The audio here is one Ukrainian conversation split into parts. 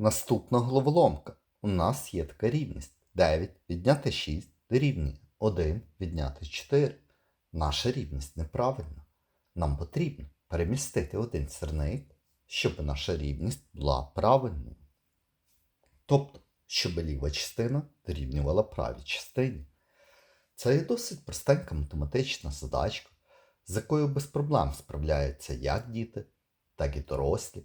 Наступна головоломка. У нас є така рівність. 9 відняти 6 дорівнює 1 відняти 4. Наша рівність неправильна. Нам потрібно перемістити один сірник, щоб наша рівність була правильною. Тобто, щоб ліва частина дорівнювала правій частині. Це є досить простенька математична задачка, з якою без проблем справляються як діти, так і дорослі.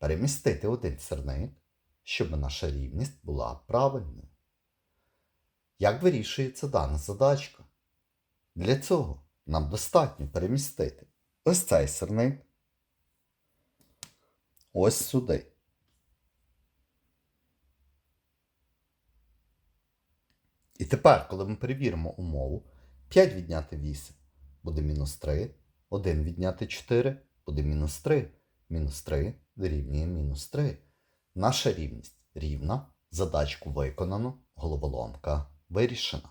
перемістити один сірник, щоб наша рівність була правильною. Як вирішується дана задачка? Для цього нам достатньо перемістити ось цей сірник ось сюди. І тепер, коли ми перевіримо умову, 5 відняти 8 буде мінус 3, 1 відняти 4 буде мінус 3, мінус 3 дорівнює мінус 3. Наша рівність рівна, задачку виконано, головоломка вирішена.